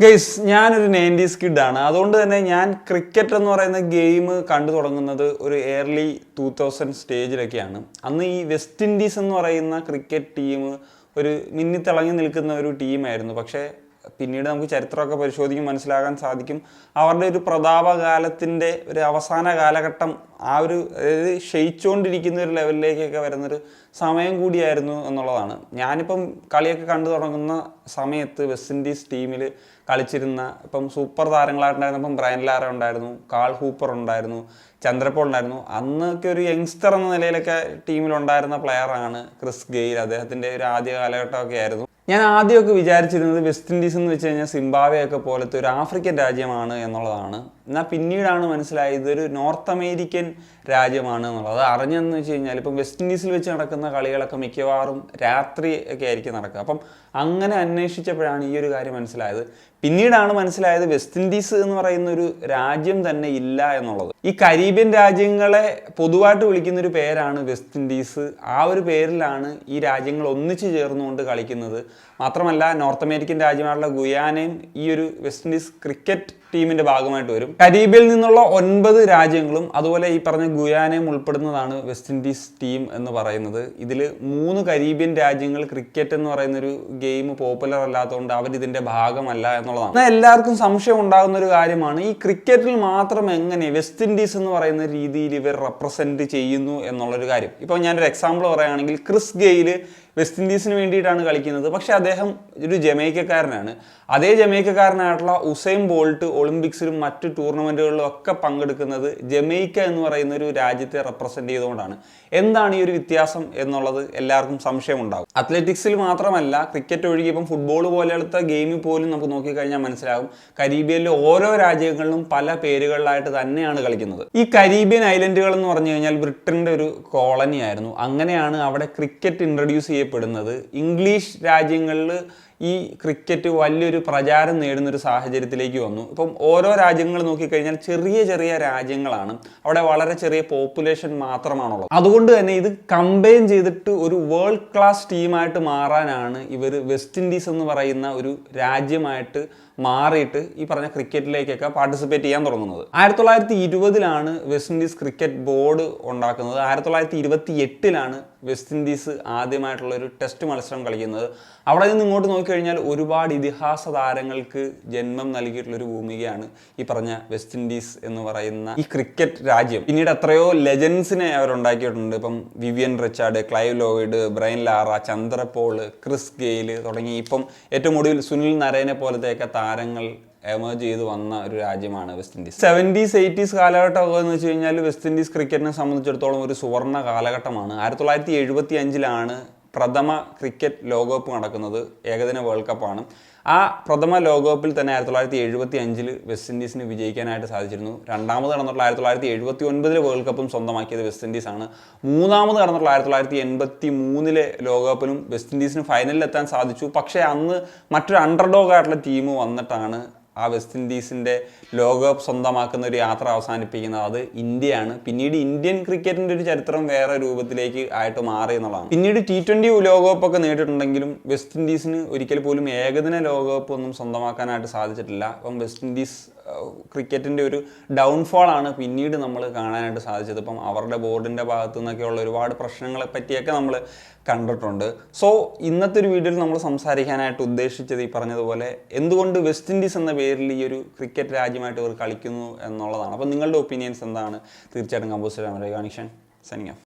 Guys ഞാനൊരു nineties കിഡാണ് അതുകൊണ്ട് തന്നെ ഞാൻ ക്രിക്കറ്റ് എന്ന് പറയുന്ന ഗെയിം കണ്ടു തുടങ്ങുന്നത് ഒരു എയർലി ടൂ തൗസൻഡ് സ്റ്റേജിലൊക്കെയാണ് അന്ന് ഈ വെസ്റ്റ് ഇൻഡീസ് എന്ന് പറയുന്ന ക്രിക്കറ്റ് ടീം ഒരു മിന്നിത്തിളങ്ങി നിൽക്കുന്ന ഒരു ടീമായിരുന്നു പക്ഷേ പിന്നീട് നമുക്ക് ചരിത്രമൊക്കെ പരിശോധിക്കും മനസ്സിലാകാൻ സാധിക്കും. അവരുടെ ഒരു പ്രതാപകാലത്തിന്റെ ഒരു അവസാന കാലഘട്ടം ആ ഒരു അതായത് ക്ഷയിച്ചുകൊണ്ടിരിക്കുന്ന ഒരു ലെവലിലേക്കൊക്കെ വരുന്നൊരു സമയം കൂടിയായിരുന്നു എന്നുള്ളതാണ്. ഞാനിപ്പം കളിയൊക്കെ കണ്ടു തുടങ്ങുന്ന സമയത്ത് വെസ്റ്റ് ഇൻഡീസ് ടീമിൽ കളിച്ചിരുന്ന ഇപ്പം സൂപ്പർ താരങ്ങളായിട്ടുണ്ടായിരുന്നപ്പം ബ്രയൻ ലാര ഉണ്ടായിരുന്നു കാൾ ഹൂപ്പർ ഉണ്ടായിരുന്നു ചന്ദ്രപ്പോൾ ഉണ്ടായിരുന്നു. അന്നൊക്കെ ഒരു യങ്സ്റ്റർ എന്ന നിലയിലൊക്കെ ടീമിലുണ്ടായിരുന്ന പ്ലെയറാണ് ക്രിസ് ഗെയിൽ. അദ്ദേഹത്തിന്റെ ഒരു ആദ്യ കാലഘട്ടമൊക്കെ ആയിരുന്നു. ഞാൻ ആദ്യമൊക്കെ വിചാരിച്ചിരുന്നത് വെസ്റ്റ് ഇൻഡീസ് എന്ന് വെച്ച് കഴിഞ്ഞാൽ സിംബാബ്വെയൊക്കെ പോലത്തെ ഒരു ആഫ്രിക്കൻ രാജ്യമാണ് എന്നുള്ളതാണ്. എന്നാൽ പിന്നീടാണ് മനസ്സിലായത് ഒരു നോർത്ത് അമേരിക്കൻ രാജ്യമാണ് എന്നുള്ളത്. അത് അറിഞ്ഞെന്ന് വെച്ച് കഴിഞ്ഞാൽ ഇപ്പം വെസ്റ്റ് ഇൻഡീസിൽ വെച്ച് നടക്കുന്ന കളികളൊക്കെ മിക്കവാറും രാത്രി ഒക്കെ ആയിരിക്കും നടക്കുക. അപ്പം അങ്ങനെ അന്വേഷിച്ചപ്പോഴാണ് ഈ ഒരു കാര്യം മനസ്സിലായത്. പിന്നീടാണ് മനസ്സിലായത് വെസ്റ്റ് ഇൻഡീസ് എന്ന് പറയുന്ന ഒരു രാജ്യം തന്നെ ഇല്ല എന്നുള്ളത്. ഈ കരീബിയൻ രാജ്യങ്ങളെ പൊതുവായിട്ട് വിളിക്കുന്ന ഒരു പേരാണ് വെസ്റ്റ് ഇൻഡീസ്. ആ ഒരു പേരിലാണ് ഈ രാജ്യങ്ങൾ ഒന്നിച്ചു ചേർന്നുകൊണ്ട് കളിക്കുന്നത്. മാത്രമല്ല നോർത്ത് അമേരിക്കൻ രാജ്യമായിട്ടുള്ള ഗുയാനയും ഈ ഒരു വെസ്റ്റ് ഇൻഡീസ് ക്രിക്കറ്റ് ടീമിന്റെ ഭാഗമായിട്ട് വരും. കരീബിയയിൽ നിന്നുള്ള ഒൻപത് രാജ്യങ്ങളും അതുപോലെ ഈ പറഞ്ഞ ഗുയാനയും ഉൾപ്പെടുന്നതാണ് വെസ്റ്റ് ഇൻഡീസ് ടീം എന്ന് പറയുന്നത്. ഇതിൽ മൂന്ന് കരീബിയൻ രാജ്യങ്ങൾ ക്രിക്കറ്റ് എന്ന് പറയുന്ന ഒരു ഗെയിം പോപ്പുലർ അല്ലാത്തതുകൊണ്ട് അവർ ഇതിന്റെ ഭാഗമല്ല എന്നുള്ളതാണ്. എന്നാൽ എല്ലാവർക്കും സംശയം ഉണ്ടാകുന്ന ഒരു കാര്യമാണ് ഈ ക്രിക്കറ്റിൽ മാത്രം എങ്ങനെ വെസ്റ്റ് ഇൻഡീസ് എന്ന് പറയുന്ന രീതിയിൽ ഇവർ റെപ്രസെന്റ് ചെയ്യുന്നു എന്നുള്ളൊരു കാര്യം. ഇപ്പോൾ ഞാനൊരു എക്സാമ്പിൾ പറയുകയാണെങ്കിൽ ക്രിസ് ഗെയിൽ വെസ്റ്റ് ഇൻഡീസിന് വേണ്ടിയിട്ടാണ് കളിക്കുന്നത്. പക്ഷേ അദ്ദേഹം ഒരു ജമൈക്കക്കാരനാണ്. അതേ ജമൈക്കക്കാരനായിട്ടുള്ള ഉസൈൻ ബോൾട്ട് ഒളിമ്പിക്സിലും മറ്റ് ടൂർണമെന്റുകളിലും ഒക്കെ പങ്കെടുക്കുന്നത് ജമൈക്ക എന്ന് പറയുന്ന ഒരു രാജ്യത്തെ റെപ്രസെന്റ് ചെയ്തുകൊണ്ടാണ്. എന്താണ് ഈ ഒരു വ്യത്യാസം എന്നുള്ളത് എല്ലാവർക്കും സംശയമുണ്ടാകും. അത്ലറ്റിക്സിൽ മാത്രമല്ല ക്രിക്കറ്റ് ഒഴികെ ഇപ്പം ഫുട്ബോൾ പോലെയുള്ള ഗെയിമിൽ പോലും നമുക്ക് നോക്കിക്കഴിഞ്ഞാൽ മനസ്സിലാകും. കരീബിയനിലെ ഓരോ രാജ്യങ്ങളിലും പല പേരുകളിലായിട്ട് തന്നെയാണ് കളിക്കുന്നത്. ഈ കരീബിയൻ ഐലൻഡുകൾ എന്ന് പറഞ്ഞു കഴിഞ്ഞാൽ ബ്രിട്ടന്റെ ഒരു കോളനി ആയിരുന്നു അങ്ങനെയാണ് അവിടെ ക്രിക്കറ്റ് ഇൻട്രൊഡ്യൂസ് ചെയ്യപ്പെടുന്നത് ഇംഗ്ലീഷ് രാജ്യങ്ങളിൽ ഈ ക്രിക്കറ്റ് വലിയൊരു പ്രചാരം നേടുന്ന ഒരു സാഹചര്യത്തിലേക്ക് വന്നു. ഇപ്പം ഓരോ രാജ്യങ്ങൾ നോക്കിക്കഴിഞ്ഞാൽ ചെറിയ ചെറിയ രാജ്യങ്ങളാണ്. അവിടെ വളരെ ചെറിയ പോപ്പുലേഷൻ മാത്രമാണുള്ളത്. അതുകൊണ്ട് തന്നെ ഇത് കമ്പൈൻ ചെയ്തിട്ട് ഒരു വേൾഡ് ക്ലാസ് ടീമായിട്ട് മാറാനാണ് ഇവർ വെസ്റ്റ് ഇൻഡീസ് എന്ന് പറയുന്ന ഒരു രാജ്യമായിട്ട് മാറിയിട്ട് ഈ പറഞ്ഞ ക്രിക്കറ്റിലേക്കൊക്കെ പാർട്ടിസിപ്പേറ്റ് ചെയ്യാൻ തുടങ്ങുന്നത്. ആയിരത്തി തൊള്ളായിരത്തി ഇരുപതിലാണ് വെസ്റ്റ് ഇൻഡീസ് ക്രിക്കറ്റ് ബോർഡ് ഉണ്ടാക്കുന്നത്. ആയിരത്തി തൊള്ളായിരത്തി ഇരുപത്തി എട്ടിലാണ് വെസ്റ്റ് ഇൻഡീസ് ആദ്യമായിട്ടുള്ള ഒരു ടെസ്റ്റ് മത്സരം കളിക്കുന്നത്. അവിടെ നിന്ന് ഇങ്ങോട്ട് നോക്കിക്കഴിഞ്ഞാൽ ഒരുപാട് ഇതിഹാസ താരങ്ങൾക്ക് ജന്മം നൽകിയിട്ടുള്ള ഒരു ഭൂമികയാണ് ഈ പറഞ്ഞ വെസ്റ്റ് ഇൻഡീസ് എന്ന് പറയുന്ന ഈ ക്രിക്കറ്റ് രാജ്യം. പിന്നീട് എത്രയോ ലെജൻസിനെ അവരുണ്ടാക്കിയിട്ടുണ്ട് ഇപ്പം Vivian Richard Clive Lloyd Brian Lara Chanderpaul Chris Gayle തുടങ്ങി ഇപ്പം ഏറ്റവും ഒടുവിൽ സുനിൽ നരേനെ പോലത്തെയൊക്കെ താരങ്ങൾ എമേജ് ചെയ്ത് വന്ന ഒരു രാജ്യമാണ് വെസ്റ്റ് ഇൻഡീസ് സെവന്റീസ് എയ്റ്റീസ് കാലഘട്ടമൊക്കെ എന്ന് വെച്ച് കഴിഞ്ഞാൽ വെസ്റ്റ് ഇൻഡീസ് ക്രിക്കറ്റിനെ സംബന്ധിച്ചിടത്തോളം ഒരു സുവർണ കാലഘട്ടമാണ്. ആയിരത്തി തൊള്ളായിരത്തി എഴുപത്തി അഞ്ചിലാണ് പ്രഥമ ക്രിക്കറ്റ് ലോകകപ്പ് നടക്കുന്നത് ഏകദിന വേൾഡ് കപ്പാണ്. ആ പ്രഥമ ലോകകപ്പിൽ തന്നെ ആയിരത്തി തൊള്ളായിരത്തി എഴുപത്തി അഞ്ചിൽ വെസ്റ്റ് ഇൻഡീസിന് വിജയിക്കാനായിട്ട് സാധിച്ചിരുന്നു. രണ്ടാമത് നടന്നിട്ടുള്ള ആയിരത്തി തൊള്ളായിരത്തി എഴുപത്തി ഒൻപതിൽ വേൾഡ് കപ്പും സ്വന്തമാക്കിയത് വെസ്റ്റ് ഇൻഡീസ് ആണ് മൂന്നാമത് നടന്നിട്ടുള്ള ആയിരത്തി തൊള്ളായിരത്തി എൺപത്തി മൂന്നിലെ ലോകകപ്പിലും വെസ്റ്റ് ഇൻഡീസിന് ഫൈനലിൽ എത്താൻ സാധിച്ചു. പക്ഷേ അന്ന് മറ്റൊരു അണ്ടർഡോഗ് ആയിട്ടുള്ള ടീം വന്നിട്ടാണ് ആ വെസ്റ്റ് ഇൻഡീസിന്റെ ലോകകപ്പ് സ്വന്തമാക്കുന്ന ഒരു യാത്ര അവസാനിപ്പിക്കുന്നത് അത് ഇന്ത്യയാണ്. പിന്നീട് ഇന്ത്യൻ ക്രിക്കറ്റിന്റെ ഒരു ചരിത്രം വേറെ രൂപത്തിലേക്ക് ആയിട്ട് മാറി എന്നുള്ളതാണ്. പിന്നീട് ടി ട്വന്റി ലോകകപ്പൊക്കെ നേടിയിട്ടുണ്ടെങ്കിലും വെസ്റ്റ് ഇൻഡീസിന് ഒരിക്കൽ പോലും ഏകദിന ലോകകപ്പ് ഒന്നും സ്വന്തമാക്കാനായിട്ട് സാധിച്ചിട്ടില്ല. അപ്പം വെസ്റ്റ് ഇൻഡീസ് ക്രിക്കറ്റിന്റെ ഒരു ഡൗൺഫോൾ ആണ് പിന്നീട് നമ്മൾ കാണാനായിട്ട് സാധിച്ചത്. ഇപ്പം അവരുടെ ബോർഡിന്റെ ഭാഗത്തു നിന്നൊക്കെയുള്ള ഒരുപാട് പ്രശ്നങ്ങളെ പറ്റിയൊക്കെ നമ്മൾ കണ്ടിട്ടുണ്ട്. സോ ഇന്നത്തെ ഒരു വീഡിയോയിൽ നമ്മൾ സംസാരിക്കാനായിട്ട് ഉദ്ദേശിച്ചത് ഈ പറഞ്ഞതുപോലെ എന്തുകൊണ്ട് വെസ്റ്റ് ഇൻഡീസ് എന്ന പേരിൽ ഈ ഒരു ക്രിക്കറ്റ് രാജ്യമായിട്ട് ഇവർ കളിക്കുന്നു എന്നുള്ളതാണ്. അപ്പോൾ നിങ്ങളുടെ ഒപ്പീനിയൻസ് എന്താണ്? തീർച്ചയായിട്ടും കമ്പോസ് ചെയ്യാൻ കണക്ഷൻ സനിങ് ഓഫ്